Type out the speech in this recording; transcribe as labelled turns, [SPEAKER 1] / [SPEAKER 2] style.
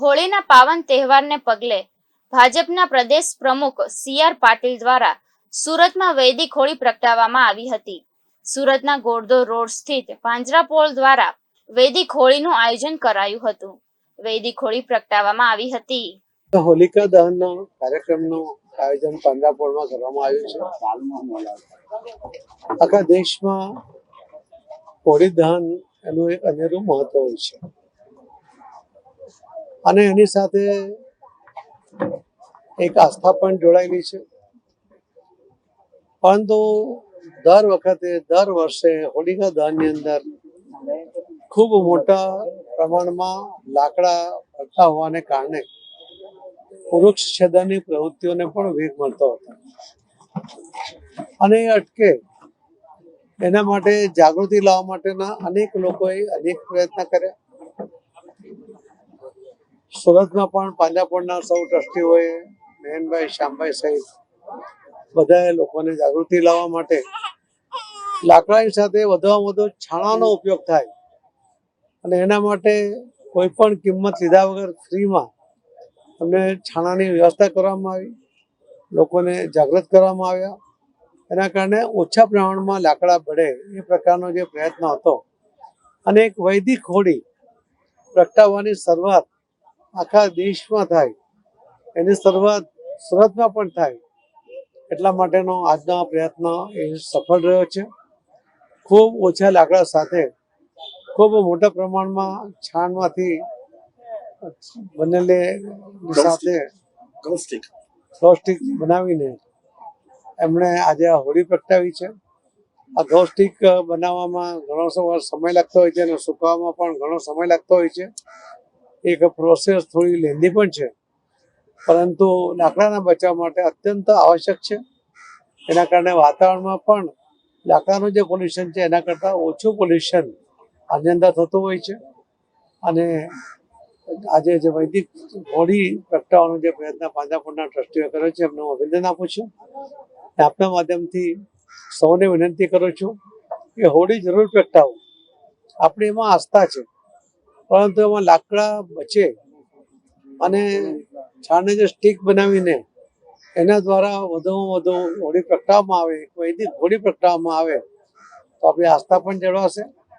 [SPEAKER 1] હોળીના પાવન તહેવારને પગલે ભાજપના પ્રદેશ પ્રમુખ સી આર પાટીલ દ્વારા સુરતમાં વૈદિક હોળી પ્રગટાવવામાં આવી હતી. સુરતના ગોરધો રોડ સ્થિત પાંજરાપોળ દ્વારા વૈદિક હોળીનું આયોજન કરાયું હતું. વૈદિક હોળી પ્રગટાવવામાં આવી હતી.
[SPEAKER 2] હોલિકા દહનના કાર્યક્રમનું આયોજન પાંજરાપોળમાં કરવામાં આવ્યું છે. આખા દેશમાં હોળી દહન એનું એક અનેરું મહત્વ હોય છે. અને એની સાથે એક આસ્થા પણ જોડાયેલી છે. પરંતુ દર વખતે, દર વર્ષે હોલિકા દહનની અંદર ખૂબ મોટા પ્રમાણમાં લાકડા ભરતા હોવાને કારણે વૃક્ષ છેદનની પ્રવૃત્તિઓને પણ વેગ મળતો હતો. અને એ અટકે. એના માટે જાગૃતિ લાવવા માટેના અનેક લોકોએ અનેક પ્રયત્ન કર્યા. સુરતમાં પણ પાંજાપણના સૌ ટ્રસ્ટીઓએ, મહેનભાઈ, શ્યામભાઈ સહિત બધાએ લોકોને જાગૃતિ લાવવા માટે લાકડાની સાથે વધુમાં વધુ છાણાનો ઉપયોગ થાય. અને એના માટે કોઈ પણ કિંમત લીધા વગર ફ્રીમાં અમને છાણાની વ્યવસ્થા કરવામાં આવી, લોકોને જાગૃત કરવામાં આવ્યા. એના કારણે ઓછા પ્રમાણમાં લાકડા બળે એ પ્રકારનો જે પ્રયત્ન હતો અને એક વૈદિક હોળી પ્રગટાવવાની શરૂઆત આખા દેશમાં થાય. એની શરૂઆત સુરતમાં પણ થાય. એટલા માટેનો આજનો પ્રયત્ન એ સફળ રહ્યો છે. ખૂબ ઓછા લાકડા સાથે ખૂબ મોટા પ્રમાણમાં છાણમાંથી બનેલી સાથે ગૌસ્ટિક બનાવીને એમણે આજે આ હોળી પ્રગટાવી છે. આ ગૌસ્ટિક બનાવવામાં ઘણો સમય લાગતો હોય છે અને સુકાવવામાં પણ ઘણો સમય લાગતો હોય છે. એક પ્રોસેસ થોડી લેન્ધી પણ છે. પરંતુ લાકડાના બચાવ માટે અત્યંત આવશ્યક છે. એના કારણે વાતાવરણમાં પણ લાકડાનું જે પોલ્યુશન છે, એના કરતાં ઓછું પોલ્યુશન આની અંદર થતું હોય છે. અને આજે જે વૈદિક હોળી પ્રગટાવવાનો જે પ્રયત્ન પાંજાપુરના ટ્રસ્ટીઓ કર્યો છે, એમને હું અભિનંદન આપું છું. આપના માધ્યમથી સૌને વિનંતી કરું છું કે હોળી જરૂર પ્રગટાવો. આપણી એમાં આસ્થા છે. પરંતુ એમાં લાકડા બચે અને છાણને જે સ્ટીક બનાવીને એના દ્વારા વધુમાં વધુ હોળી પ્રગટાવવામાં આવે વૈદિક હોળી પ્રગટાવવામાં આવે, તો આપણી આસ્થા પણ જળવાશે.